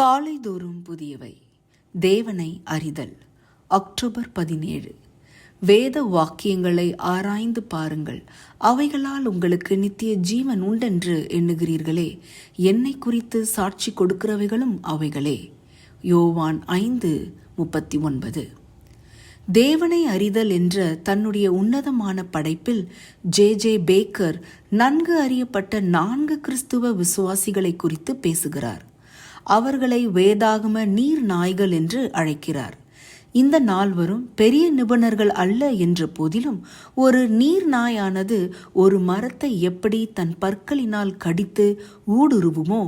காலைதோறும் புதியவை. தேவனை அறிதல். அக்டோபர் பதினேழு. வேத வாக்கியங்களை ஆராய்ந்து பாருங்கள். அவைகளால் உங்களுக்கு நித்திய ஜீவன் உண்டென்று எண்ணுகிறீர்களே. என்னை குறித்து சாட்சி கொடுக்கிறவைகளும் அவைகளே. யோவான் ஐந்து முப்பத்தி ஒன்பது தேவனை அறிதல் என்ற தன்னுடைய உன்னதமான படைப்பில் ஜே. ஜே. பேக்கர் நன்கு அறியப்பட்ட நான்கு கிறிஸ்துவ விசுவாசிகளை குறித்து பேசுகிறார். அவர்களை வேதாகம நீர் நாய்கள் என்று அழைக்கிறார். இந்த நால்வரும் பெரிய நிபுணர்கள் அல்ல என்ற போதிலும் ஒரு நீர் நாயானது ஒரு மரத்தை எப்படி தன் பற்களினால் கடித்து ஊடுருவுமோ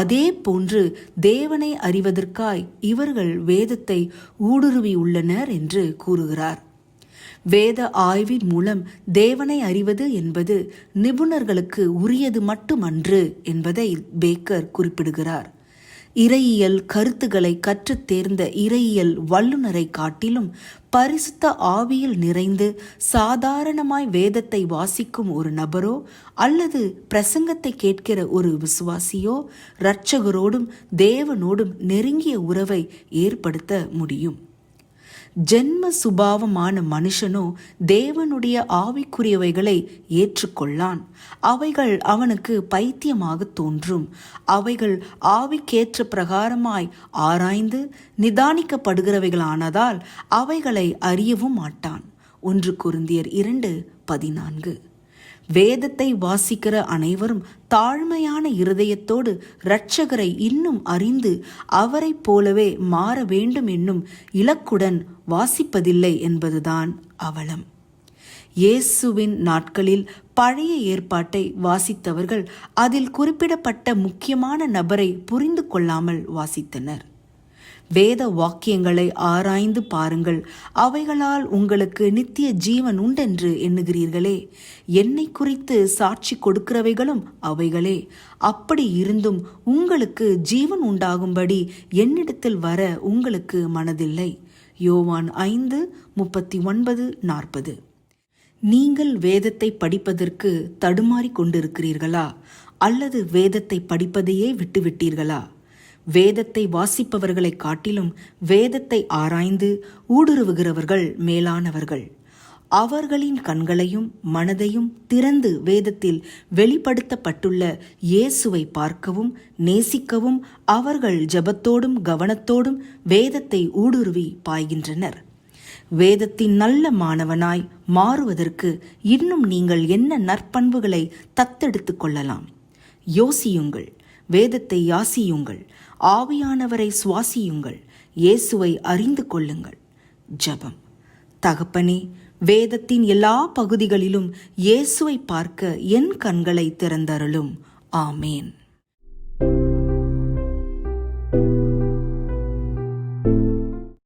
அதே போன்று தேவனை அறிவதற்காய் இவர்கள் வேதத்தை ஊடுருவியுள்ளனர் என்று கூறுகிறார். வேத ஆய்வின் மூலம் தேவனை அறிவது என்பது நிபுணர்களுக்கு உரியது மட்டுமன்று என்பதை பேக்கர் குறிப்பிடுகிறார். இறையியல் கருத்துக்களை கற்றுத் தேர்ந்த இறையியல் வல்லுநரை காட்டிலும் பரிசுத்த ஆவியில் நிறைந்து சாதாரணமாய் வேதத்தை வாசிக்கும் ஒரு நபரோ அல்லது பிரசங்கத்தை கேட்கிற ஒரு விசுவாசியோ இரட்சகரோடும் தேவனோடும் நெருங்கிய உறவை ஏற்படுத்த முடியும். ஜென்ம சுபாவமான மனுஷனோ தேவனுடைய ஆவிக்குரியவைகளை ஏற்றுக்கொள்ளான். அவைகள் அவனுக்கு பைத்தியமாக தோன்றும். அவைகள் ஆவிக்கேற்ற பிரகாரமாய் ஆராய்ந்து நிதானிக்கப்படுகிறவைகளானதால் அவைகளை அறியவும் மாட்டான். ஒன்று குருந்தியர் இரண்டு பதினான்கு. வேதத்தை வாசிக்கிற அனைவரும் தாழ்மையான இருதயத்தோடு இரட்சகரை இன்னும் அறிந்து அவரைப் போலவே மாற வேண்டும் என்னும் இலக்குடன் வாசிப்பதில்லை என்பதுதான் அவலம். இயேசுவின் நாட்களில் பழைய ஏற்பாட்டை வாசித்தவர்கள் அதில் குறிப்பிடப்பட்ட முக்கியமான நபரை புரிந்து கொள்ளாமல் வாசித்தனர். வேத வாக்கியங்களை ஆராய்ந்து பாருங்கள். அவைகளால் உங்களுக்கு நித்திய ஜீவன் உண்டென்று எண்ணுகிறீர்களே. என்னை குறித்து சாட்சி கொடுக்கிறவைகளும் அவைகளே. அப்படி இருந்தும் உங்களுக்கு ஜீவன் உண்டாகும்படி என்னிடத்தில் வர உங்களுக்கு மனதில்லை. யோவான் ஐந்து முப்பத்தி ஒன்பது நாற்பது. நீங்கள் வேதத்தை படிப்பதற்கு தடுமாறி கொண்டிருக்கிறீர்களா? அல்லது வேதத்தை படிப்பதையே விட்டுவிட்டீர்களா? வேதத்தை வாசிப்பவர்களை காட்டிலும் வேதத்தை ஆராய்ந்து ஊடுருவுகிறவர்கள் மேலானவர்கள். அவர்களின் கண்களையும் மனதையும் திறந்து வேதத்தில் வெளிப்படுத்தப்பட்டுள்ள இயேசுவை பார்க்கவும் நேசிக்கவும் அவர்கள் ஜபத்தோடும் கவனத்தோடும் வேதத்தை ஊடுருவி பாய்கின்றனர். வேதத்தின் நல்ல மாணவனாய் மாறுவதற்கு இன்னும் நீங்கள் என்ன நற்பண்புகளை தத்தெடுத்துக் கொள்ளலாம்? யோசியுங்கள். வேதத்தை யாசியுங்கள் ஆவியானவரை சுவாசியுங்கள் இயேசுவை அறிந்து கொள்ளுங்கள். ஜபம். தகப்பனே வேதத்தின் எல்லா பகுதிகளிலும் இயேசுவை பார்க்க என் கண்களை திறந்தருளும். ஆமேன்.